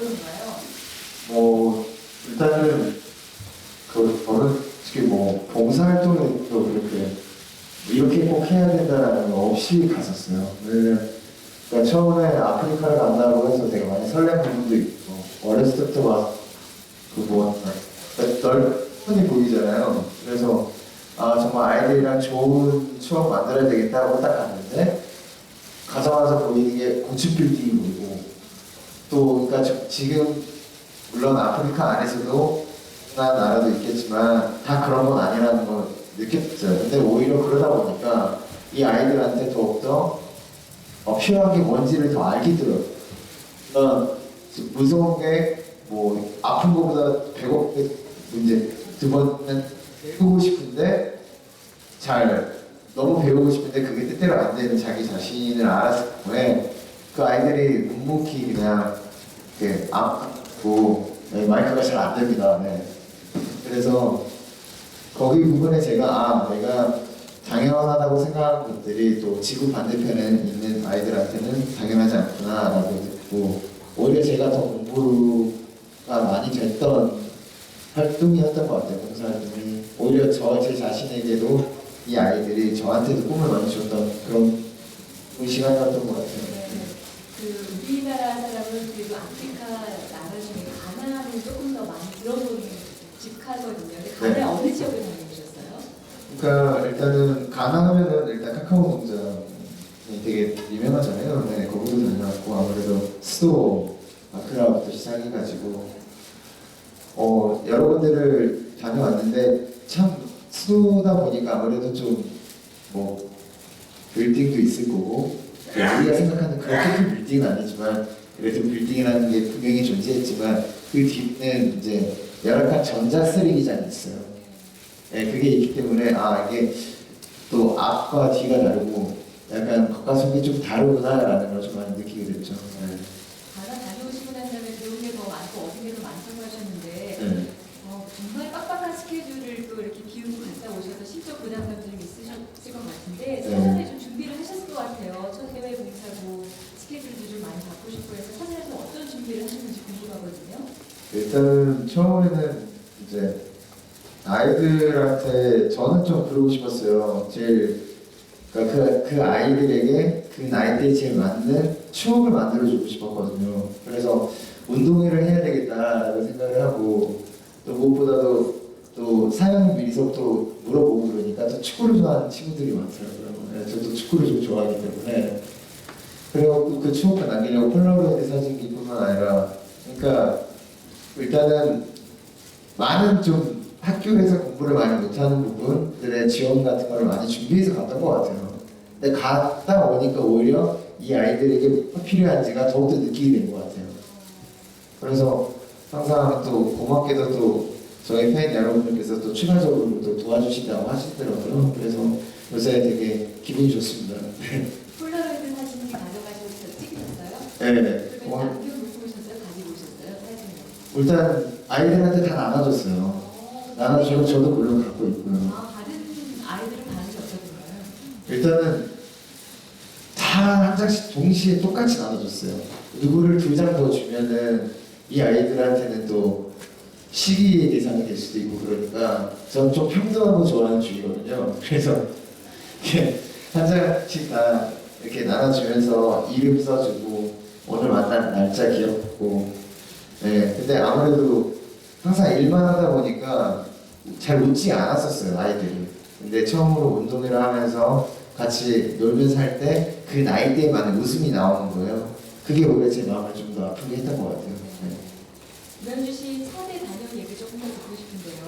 어떤가요? 뭐 일단은 그 솔직히 뭐 봉사활동에 또 그렇게 이렇게 꼭 해야 된다라는 거 없이 갔었어요. 왜냐면 그러니까 처음에 아프리카를 간다고 해서 되게 많이 설렘 부분도 있고 어렸을 때부터 막그뭐 넓은이 보이잖아요. 그래서 아 정말 아이들이랑 좋은 추억 만들어야 되겠다고 딱 갔는데 가자마자 보이는 게 고층 빌딩이 보이고 또 그러니까 저- 지금 물론 아프리카 안에서도 나 나라도 있겠지만 다 그런 건 아니라는 걸 느꼈어요. 근데 오히려 그러다 보니까 이 아이들한테 더욱더 어, 필요한 게 뭔지를 더 알게 들어요. 그러니까 무서운 게 뭐 아픈 것보다 배고 이제 두 번은 배우고 싶은데 잘 너무 배우고 싶은데 그게 뜻대로 안 되는 자기 자신을 알았을 때그 아이들이 묵묵히 그냥 이렇게 안고 네, 마이크가 잘 안 됩니다. 네. 그래서 거기 부분에 제가 아 내가 당연하다고 생각하는 것들이 또 지구 반대편에 있는 아이들한테는 당연하지 않구나라고 듣고 오히려 제가 더 공부가 많이 됐던 활동이었던 것 같아요 봉사활동이 오히려 저 제 자신에게도 이 아이들이 저한테도 꿈을 많이 줬던 그런 시간이었던 것 같아요. 네. 그 우리나라 사람은 그래도 아프리카 나라 중에 가나를 조금 더 많이 들어보는 집하거든요. 가나 네. 어느 지역에 다녀오셨어요? 그러니까 일단은 가나 하면은 일단 카카오 농장이 되게 유명하잖아요. 네, 거기도 다녀왔고 아무래도 수도 아크라부터 시작해가지고 어 여러 군데를 다녀왔는데 참 수도다 보니까 아무래도 좀뭐 빌딩도 있을 거고 우리가 생각하는 그렇게 큰 빌딩은 아니지만 그래도 빌딩이라는 게 분명히 존재했지만 그 뒤는 이제 열악한 전자 쓰레기장이 있어요. 네, 그게 있기 때문에 아 이게 또 앞과 뒤가 다르고 약간 겉과 속이 좀 다르구나라는 걸 좀 많이 느끼게 됐죠. 네. 가나 다녀오시고 난 다음에 배운 게더 많고 얻은 게더 많다고 하셨는데 네. 어, 정말 빡빡한 스케줄을 또 이렇게 비우고 갔다 오셔서 실적 부담감도 좀 있으셨을 것 같은데 네. 사전에 좀 준비를 하셨을 것 같아요. 첫 해외 봉사고 스케줄도 좀 많이 바꾸싶고 해서 사전에 어떤 준비를 하셨는지 궁금하거든요. 일단은 처음에는 이제 아이들한테 저는 좀 그러고 싶었어요. 제일 그러니까 그, 그 아이들에게 그 나이대에 제일 맞는 추억을 만들어주고 싶었거든요. 그래서 운동회를 해야 되겠다라고 생각을 하고 또 무엇보다도 또 사연 미리서부터 물어보고 그러니까 또 축구를 좋아하는 친구들이 많더라고요. 네, 저도 축구를 좀 좋아하기 때문에 그리고 그 추억을 남기려고 폴라로이드 사진기뿐만 아니라 그러니까 일단은 많은 좀 학교에서 공부를 많이 못하는 부분들의 지원 같은 걸 많이 준비해서 갔던 것 같아요. 근데 갔다 오니까 오히려 이 아이들에게 필요한지가 더욱더 느끼게 된 것 같아요. 그래서 항상 또 고맙게도 또 저희 팬 여러분들께서 또 추가적으로 또 도와주신다고 하시더라고요. 그래서 요새 되게 기분이 좋습니다. 폴라로이드 사진이 가져가셔서 찍으셨어요? 네. 그러면 어, 남겨 놓고 오셨어요? 가지고 오셨어요? 사진을? 일단 아이들한테 다 나눠줬어요. 어, 나눠주고 저도 물론 갖고 있고요. 아, 다른 아이들은 반응이 어떠던가요? 일단은 다 한 장씩 동시에 똑같이 나눠줬어요. 누구를 두 장 더 주면은 이 아이들한테는 또 시기의 대상이 될 수도 있고 그러니까 저는 좀 평등하고 좋아하는 주의거든요. 그래서 이렇게 한 장씩 다 이렇게 나눠주면서 이름 써주고 오늘 만난 날짜 기억하고 네 근데 아무래도 항상 일만 하다 보니까 잘 웃지 않았었어요 아이들이 근데 처음으로 운동회를 하면서 같이 놀면서 할 때 그 나이대에만 웃음이 나오는 거예요 그게 오히려 제 마음을 좀 더 아프게 했던 것 같아요 네. 유현주 씨 차대 다녀온 얘기 조금 더 듣고 싶은데요.